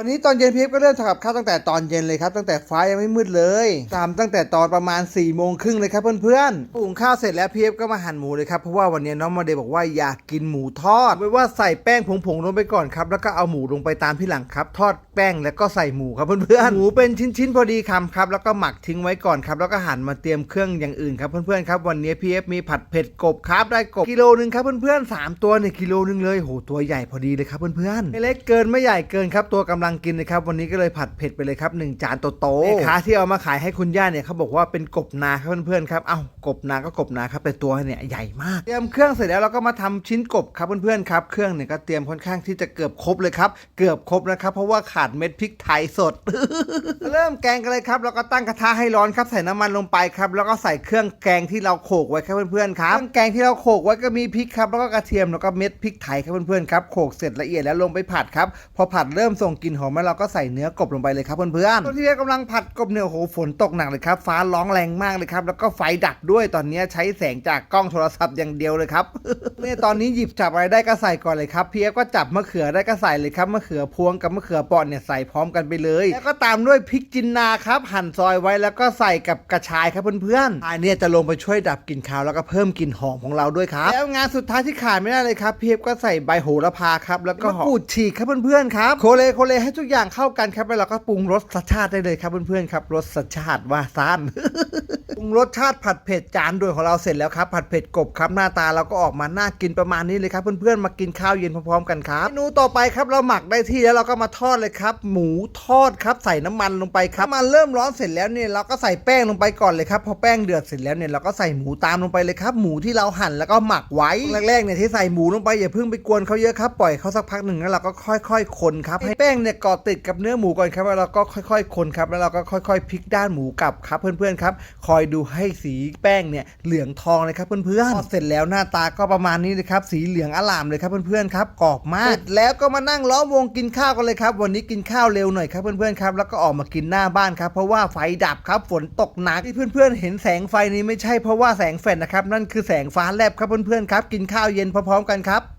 วันนี้ตอนเย็นพีฟก็เริ่มทำกับข้าวตั้งแต่ตอนเย็นเลยครับตั้งแต่ฟ้ายังไม่มืดเลยทำตั้งแต่ตอนประมาณ4ี่โมงครึ่งเลยครับเพื่อนๆปรุงข้าวเสร็จแล้วพีฟก็มาหั่นหมูเลยครับเพราะว่าวันนี้น้องโมเดบอกว่าอยากกินหมูทอดไม่ว่าใส่แป้งผงๆลงไปก่อนครับแล้วก็เอาหมูลงไปตามที่หลังครับ ทอดแป้งแล้วก็ใส่หมูครับเพื่อนๆหมูเป็นชิ้นๆพอดีคำครับแล้วก็หมักทิ้งไว้ก่อนครับแล้วก็หั่นมาเตรียมเครื่องอย่างอื่นครับเพื่อนๆครับวันนี้พีฟมีผัดเผ็ดกบครับได้กบกิโลนึงครับเพื่อนๆสามตัวเนี่ยกิโลนึงเลยโหตัวใหญ่พอดีเลยครับเพื่อนๆไม่เล็กเกินไม่ใหญ่เกินครับตัวกำลังกินเลยครับวันนี้ก็เลยผัดเผ็ดไปเลยครับหนึ่งจานโตๆแม่ค้าที่เอามาขายให้คุณย่าเนี่ยเขาบอกว่าเป็นกบนาครับเพื่อนๆครับเอ้ากบนาก็กบนาครับแต่ตัวเนี่ยใหญ่มากเตรียมเครื่องเสร็จแล้วเราก็มาทำชิ้นกบครับเพื่อนๆครับเครื่องเนี่ยก็เตรียมค่อนข้างที่จะเกือบครบเลยครับเกือบครบนะครับเพราะว่าขาดเม็ดพริกไทยสด เริ่มแกงกันเลยครับแล้วก็ตั้งกระทะให้ร้อนครับใส่น้ำมันลงไปครับแล้วก็ใส่เครื่องแกงที่เราโขลกไว้ครับเพื่อนๆครับเครื่องแกงที่เราโขลกไว้ก็มีพริกครับแล้วก็กระเทียมแล้วก็เม็ดพริกไทยครับเพื่อนๆครับโขลกเสร็จละเอียดแล้วลงไปผัดครับพอผัดเริ่มส่งกลิ่นหอมแล้วเราก็ใส่เนื้อกบลงไปเลยครับเพื่อนๆตอนที่เรากำลังผัดกบเนี่ยโอ้โหฝนตกหนักเลยครับ ฟ้าร้องแรงมากเลยครับ แล้วก็ไฟดับด้วยตอนนี้ใช้แสงจากกล้องโทรศัพท์อย่างเดียวเลยครับเนี่ยตอนนี้หยิบจับอะไรได้ก็ใส่ก่อนเลยครับพีเอฟก็จับมะเขือได้ก็ใส่เลยครับมะเขือพวงกับมะเขือเปอนเนี่ยใส่พร้อมกันไปเลย แล้วก็ตามด้วยพริกจินนาครับหั่นซอยไว้แล้วก็ใส่กับกระชายครับเพื่อนๆอันนี้จะลงไปช่วยดับกลิ่นคาวแล้วก็เพิ่มกลิ่นหอมของเราด้วยครับแล้วงานสุดท้ายที่ขาดไม่ได้เลยครับพีเอฟก็ใส่ใบโหระพาครับแล้วก็มะกรูดฉีกครับเพื่อนๆครับโคเลโคเลให้ทุกอย่างเข้ากันครับแล้วเราก็ปรุงรสชาติได้เลยครับเพื่อนๆครับรสชาติว่าซ่านปรุงรสชาติผัดเผ็ดจานด่วนของเราเสร็จแล้วครับผัดเผ็ดกบครับหน้าตาเราก็ออกมาน่ากินประมาณนี้เลยครับเพื่อนๆมากินข้าวเย็นพร้อมๆกันครับเมนูต่อไปครับเราหมักได้ที่แล้วเราก็มาทอดเลยครับ หมูทอดครับใส่น้ำมันลงไปครับมันเริ่มร้อนเสร็จแล้วเนี่ยเราก็ใส่แป้งลงไปก่อนเลยครับพอแป้งเดือดเสร็จแล้วเนี่ยเราก็ใส่หมูตามลงไปเลยครับหมูที่เราหั่นแล้วก็หมักไว้แรกๆเนี่ยที่ใส่หมูลงไปอย่าเพิ่งไปกวนเขาเยอะครับปล่อยเขาสักพักหนึ่งแล้วเราก็ค่อย ๆ คนครับให้แป้งเนี่ยเกาะติดกับเนื้อหมูก่อนครับแล้วเราก็ค่อย ๆ คนครับ แล้วเราก็ค่อยๆพลิกด้านหมูกลับครับเพื่อนๆครับ คอยดูให้สีแป้งเนี่ยเหลืองทองเลยครับเพื่อนๆทอเสร็จแล้วหน้าตาก็ประมาณนี้เลยครับ สีเหลืองอลามเลยครับเพื่อนๆครับกรอบมากเสร็จแล้วก็มานั่งล้อมวงกินข้าวกันเลยครับ วันนี้กินข้าวเร็วหน่อยครับเพื่อนๆครับ แล้วก็ออกมากินหน้าบ้านครับ เพราะว่าไฟดับครับฝนตกหนักที่เพื่อนๆ เห็นแสงไฟนี้ไม่ใช่เพราะว่าแสงแฟลชนะครับนั่นคือแสงฟ้าแลบครับเพื่อนๆครับกินข้าวเย็นพร้อมๆกันครับ